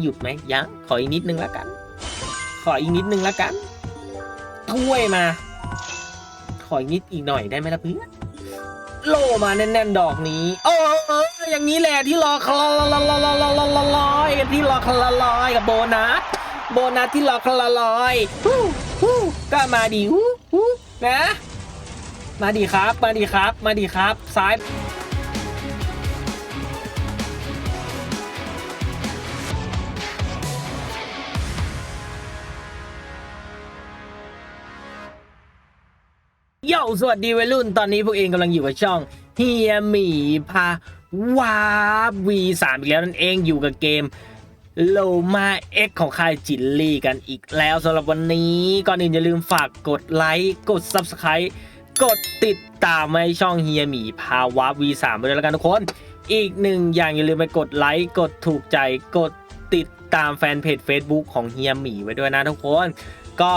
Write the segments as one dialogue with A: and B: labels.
A: หยุดไหมยังขออีกนิดนึงแล้วกัน ขออีกนิดนึงแล้วกันถ้วยมา ขออีกนิดอีกหน่อยได้ไหมล่ะเพื่อนโลมาแน่นๆดอกนี้ โอ้เอออย่างนี้แหละที่รอคลอลลลลลลอยที่รอคลอลอยกับโบนัสโบนัสที่รอคลอลอยก็มาดีฮู้ฮู้นะ มาดีครับ มาดีครับ มาดีครับซ้าย โย่สวัสดีวัยรุ่น ตอนนี้พวกเองกำลังอยู่กับช่องเฮียหมีพาวาวีสามอีกแล้วนั่นเองอยู่กับเกมโลมาเอ็กของค่ายจินลี่กันอีกแล้วสำหรับวันนี้ก่อนอื่นอย่าลืมฝากกดไลค์กด Subscribe กดติดตามให้ช่องเฮียหมีพาวาวีสามไปด้วยแล้วกันทุกคน อีกหนึ่งอย่างอย่าลืมไปกดไลค์กดถูกใจกดติดตามแฟนเพจ Facebook ของเฮียหมีไว้ด้วยนะทุกคน ก็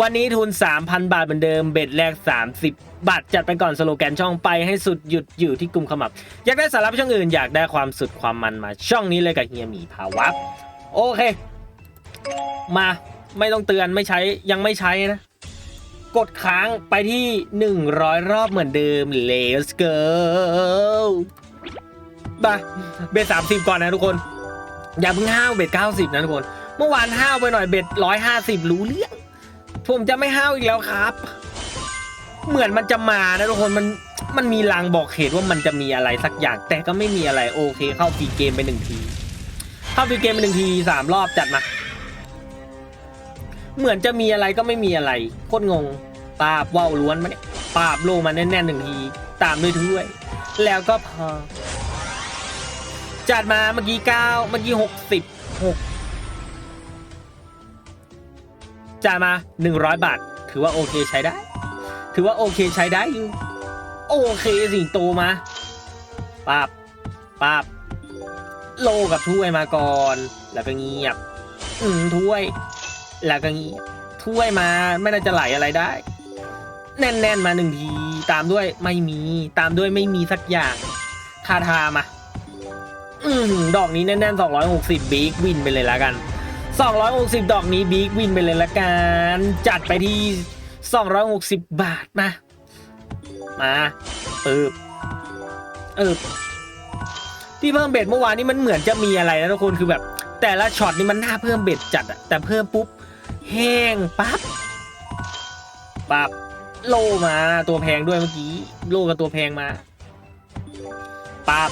A: วันนี้ทุน 3,000 บาทเหมือนเดิม เบ็ดแรก 30 บาท จัดไปก่อนสโลแกนช่องไปให้สุดหยุดอยู่ที่กลุ่มขมับ อยากได้สาระช่องอื่น อยากได้ความสุดความมันมาช่องนี้เลยกับเฮียหมีพาวับโอเค มาไม่ต้องเตือนไม่ใช้ยังไม่ใช้นะ กดค้างไปที่ 100 รอบเหมือนเดิม let's go ไปเบ็ด30 ก่อนนะทุกคน อย่าเพิ่งห้าวเบ็ด90 นะทุกคน เมื่อวานห้าวไปหน่อยเบ็ด150 รู้เรื่อง ผมจะไม่ห้าวอีกแล้วครับ เหมือนมันจะมานะทุกคนมันมันมีลางบอกเหตุว่ามันจะมีอะไรสักอย่าง แต่ก็ไม่มีอะไรโอเค เข้าฟรีเกมไปหนึ่งที เข้าฟรีเกมไปหนึ่งทีสามรอบจัดมาเหมือนจะมีอะไรก็ไม่มีอะไรโคตรงงปาบว่าวล้วนมาเนี่ยปาบโลมาแน่นๆหนึ่งที ตามด้วยถ้วย แล้วก็พอจัดมาเมื่อกี้เก้าเมื่อกี้หกสิบหก จ่ายมา 100 บาท ถือว่าโอเคใช้ได้ ถือว่าโอเคใช้ได้อยู่ โอเคสิงโตมาปาบปาบโลกับถ้วยมาก่อน แล้วก็เงียบ อืมถ้วย แล้วก็เงียบ ถ้วยมาไม่น่าจะไหลอะไรได้ แน่นๆมาหนึ่งที ตามด้วยไม่มี ตามด้วยไม่มีสักอย่างทาทามา อืมดอกนี้แน่นๆ260บิ๊กวินไปเลยแล้วกัน 260 ดอกนี้บิ๊กวินไปเลยละกัน จัดไปที่ 260 บาทมา มาปึ๊บเออที่เพิ่มเบ็ดเมื่อวานนี้มันเหมือนจะมีอะไรนะทุกคนคือแบบ แต่ละช็อตนี่มันน่าเพิ่มเบ็ดจัดอะแต่เพิ่มปุ๊บแห้งปั๊บปั๊บโลมาตัวแพงด้วยเมื่อกี้ โลกับตัวแพงมาปั๊บ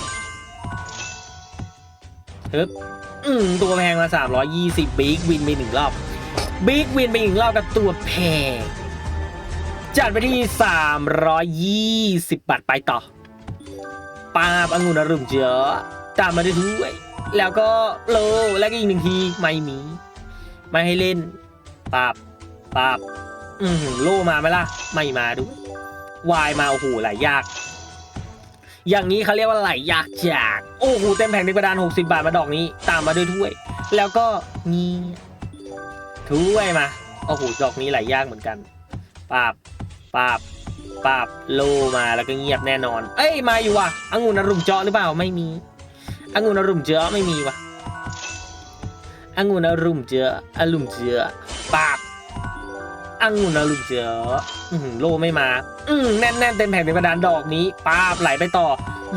A: ฮึบ อืมตัวแพงมา 320บิ๊กวินไปหนึ่งรอบบิ๊กวินไปหนึ่งรอบกับตัวแพง จัดไปที่ 320 บาทไปต่อปาบองุ่นอรุ่มเจอตามมาด้วยถ้วย แล้วก็โลแล้วก็อีกหนึ่งทีไม่มี ไม่ให้เล่นปาบปาบอืมโลมาไหมล่ะ ไม่มาด้วยวายมาโอ้โหไหลยาก อย่างนี้เขาเรียกว่าไหลยากจาก โอ้โหเต็มแผงในกระดาน 60 บาทมาดอกนี้ ตามมาด้วยถ้วย แล้วก็นี่ถ้วยมาโอ้โหดอกนี้ไหลยากเหมือนกันปาบปาบปาบโลมาแล้วก็เงียบแน่นอน เอ้ยมาอยู่ว่ะองุ่นอรุมเจาะหรือเปล่าไม่มีองุ่นอรุมเจาะไม่มีว่ะองุ่นอรุมเจาะอรุมเจาะปาบ อังุ่นอรุมเจาะอื้อหือโลไม่มา อืมแน่นๆเต็มแผ่นเป็นกระดานดอกนี้ป้าบไหลไปต่อ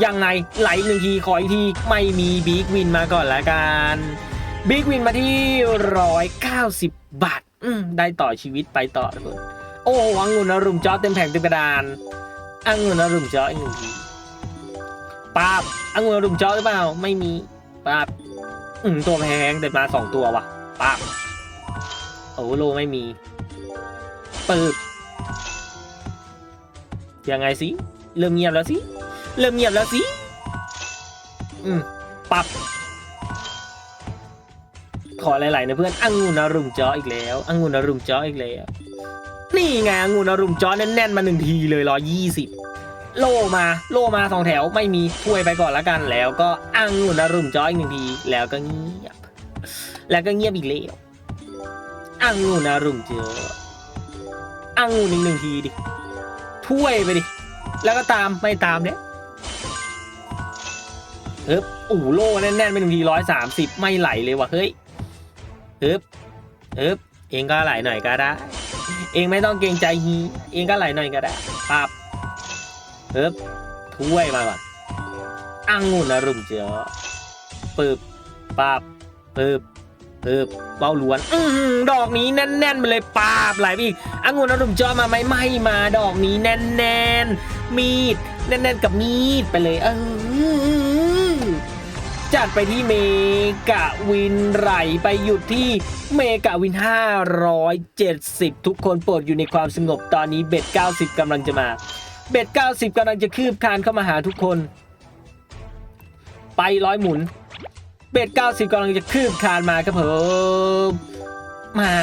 A: ยังไงไหลหนึ่งทีขออีกทีไม่มีบิ๊กวินมาก่อนละกันบิ๊กวินมาที่ร้อยเก้าสิบบาทอืมได้ต่อชีวิตไปต่อทุกคนโอ้อังุ่นอรุมจอเต็มแผงเต็มกระดานอังุ่นอรุมจออีกหนึ่งทีป้าบอังุ่นอรุมจอหรือเปล่าไม่มีป้าบอืมตัวแพงแต่มาสองตัวว่ะป้าบโอ้โลไม่มี ปึ๊บยังไงสิเริ่มเงียบแล้วสิเริ่มเงียบแล้วสิอืมปับขอหลายๆนะเพื่อนองุ่นอรุมจออีกแล้วองุ่นอรุมจออีกแล้ว นี่ไงองุ่นอรุมจอแน่นๆมาหนึ่งทีเลยร้อยี่สิบโลมาโลมาสองแถวไม่มีถ้วยไปก่อนละกันแล้วก็องุ่นอรุมจออีกหนึ่งทีแล้วก็เงียบ แล้วก็เงียบอีกแล้ว องุ่นอรุมจอองุ่นอีกหนึ่งทีดิ ถ้วยไปดิ แล้วก็ตามไม่ตามเนี่ยเฮ้ยอู่โล่แน่นๆไปหนึ่งทีร้อยสามสิบไม่ไหลเลยว่ะเฮ้ยเฮ้ยเฮ้ยเองก็ไหลหน่อยก็ได้ เองไม่ต้องเกรงใจฮีเองก็ไหลหน่อยก็ได้ปับเฮ้ยถ้วยมาก่อนอังุ่นอรุณเจอปึ๊บปับปึ๊บ ปึ๊บเบ้าล้วน อืดอกนี้แน่นๆไปเลยปาบไหลไปอีกองุ่นอรุณเจอมาไหมไม่มาดอกนี้แน่นๆ มีดแน่นๆกับมีดไปเลย เออจัดไปที่เมกะวินไหลไปหยุดที่เมกะวิน 570 ทุกคนโปรดอยู่ในความสงบตอนนี้เบ็ด 90กำลังจะมา เบ็ด 90กำลังจะคืบคานเข้ามาหาทุกคน ไปร้อยหมุน เบ็ด 90กำลังจะคืบคานมาครับผมมา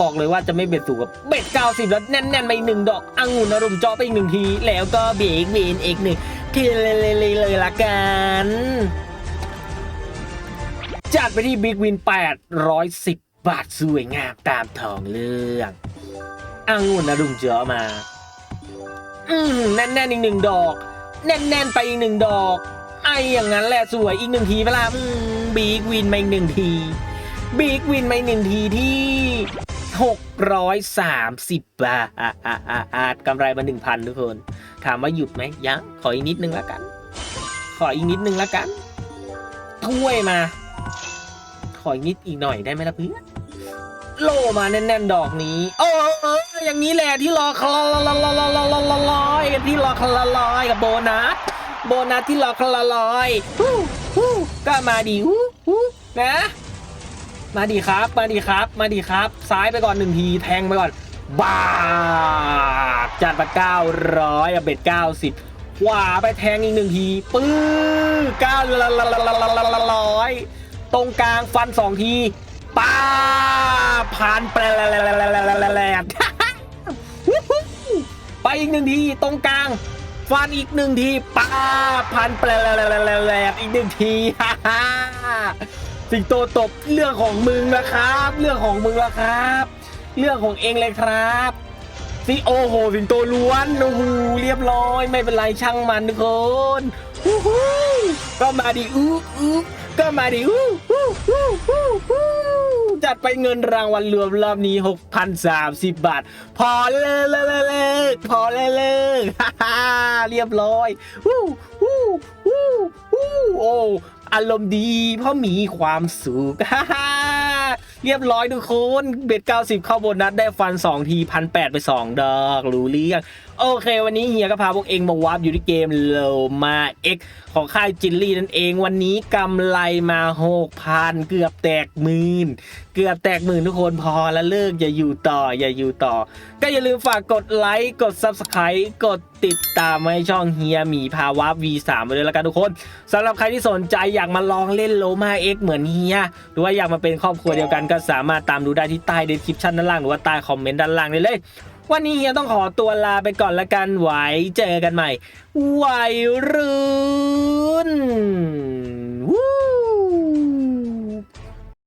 A: บอกเลยว่าจะไม่เบ็ดสูงกับเบ็ด 90 แล้วแน่นๆไปอีกหนึ่งดอกองุ่นอารมณ์เจาะไปอีกหนึ่งที แล้วก็เบรกเวนเอกหนึ่งทีเลยเลยเลยละกันจัดไปที่บิ๊กวิน 810 บาทสวยงามตามทองเรื่ององุ่นอารมณ์เจาะมา อืมแน่นๆอีกหนึ่งดอก แน่นๆไปอีกหนึ่งดอก อย่างนั้นแหละสวยอีกหนึ่งทีเวลาบิ๊กวินมาอีกหนึ่งทีบิ๊กวินมาอีกหนึ่งทีที่ 630 บาทอ่าอ่าอ่าอาจกำไรมา1,000 ทุกคน ถามว่าหยุดไหมยังขออีกนิดนึงแล้วกัน ขออีกนิดนึงแล้วกัน ถ้วยมา ขออีกนิดอีกหน่อยได้ไหมล่ะเพื่อนโลมาแน่นๆดอกนี้ โอ้อย่างนี้แหละที่รอคลอยที่รอคลอยกับโบนัส โบนัสที่รอคลอลอยฮู้ฮู้ก็มาดีฮู้ฮู้นะ มาดีครับ มาดีครับ มาดีครับ ซ้ายไปก่อนหนึ่งที แทงไปก่อน บาบจัดมาเก้าร้อยเบ็ดเก้าสิบขวาไปแทงอีกหนึ่งที ปื้อเก้าร้อยตรงกลางฟันสองทีป้าผ่านแปลดไปอีกหนึ่งที ตรงกลาง ฟันอีกหนึ่งทีป้าพันแปลดอีกหนึ่งทีฮ่าฮ่าสิงโตตบเรื่องของมึงนะครับ เรื่องของมึงละครับ เรื่องของเองเลยครับสิโอโหสิงโตล้วนโอ้โหเรียบร้อย ไม่เป็นไรช่างมันทุกคนอู้หูก็มาดิอู้อู้ก็มาดิอู้อู้อู้อู้ จัดไปเงินรางวัลรวมรอบนี้ 6,030 บาท พอเลยเลยเลยเลยพอเลยเลยฮ่าฮ่าเรียบร้อยอู้อู้อู้อู้โอ้อารมณ์ดีเพราะมีความสุขฮ่าเรียบร้อยทุกคน เบ็ด 90 เข้าโบนัสได้ฟัน 2 ทีพันแไป 2 ดอก รู้เรื่อง โอเค วันนี้เฮียก็พาพวกเองมาวาร์ปอยู่ที่เกมโลมาเอ็กของค่ายจินลี่นั่นเองวันนี้กำไรมา6,000เกือบแตกหมื่นเกือบแตกหมื่นทุกคนพอแล้วเลิกอย่าอยู่ต่ออย่าอยู่ต่อ ก็อย่าลืมฝากกดไลค์กด Subscribe กดติดตามให้ช่องเฮียหมีพาวาร์ป V3 ไปเลยแล้วกันทุกคนสำหรับใครที่สนใจอยากมาลองเล่นโลมาเอ็กเหมือนเฮียหรือว่าอยากมาเป็นครอบครัวเดียวกันก็สามารถตามดูได้ที่ใต้เดสคริปชันด้านล่างหรือว่าใต้คอมเมนต์ด้านล่างได้เลย วันนี้เฮียต้องขอตัวลาไปก่อนละกันไว้เจอกันใหม่ไวรุ่น